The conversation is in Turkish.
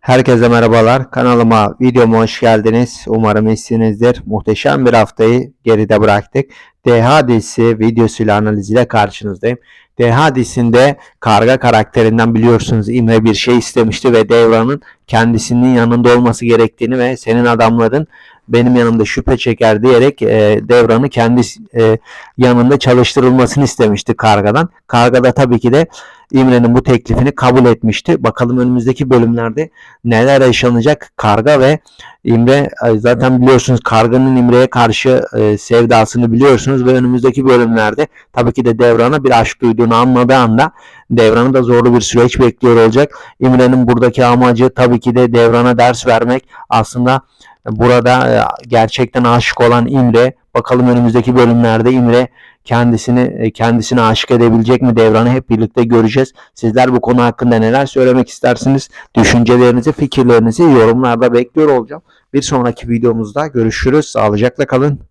Herkese merhabalar. Kanalıma, videoma hoş geldiniz. Umarım iyisinizdir. Muhteşem bir haftayı geride bıraktık. DH dizisi videosuyla analiziyle karşınızdayım. DH dizisinde Karga karakterinden biliyorsunuz İmre bir şey istemişti ve Devran'ın kendisinin yanında olması gerektiğini ve senin adamların benim yanımda şüphe çeker diyerek e, Devran'ı kendi e, yanında çalıştırılmasını istemişti Karga'dan. Karga da tabii ki de İmre'nin bu teklifini kabul etmişti. Bakalım önümüzdeki bölümlerde neler yaşanacak Karga ve İmre e, zaten biliyorsunuz Karga'nın İmre'ye karşı e, sevdasını biliyorsunuz ve önümüzdeki bölümlerde tabii ki de Devran'a bir aşk duyduğunu anladığı anda Devran'ı da zorlu bir süreç bekliyor olacak. İmre'nin buradaki amacı tabii ki de Devran'a ders vermek. Aslında burada e, gerçekten aşık olan İmre bakalım önümüzdeki bölümlerde İmre kendisini e, kendisine aşık edebilecek mi Devran'ı hep birlikte göreceğiz. Sizler bu konu hakkında neler söylemek istersiniz? Düşüncelerinizi, fikirlerinizi yorumlarda bekliyor olacağım. Bir sonraki videomuzda görüşürüz. Sağlıcakla kalın.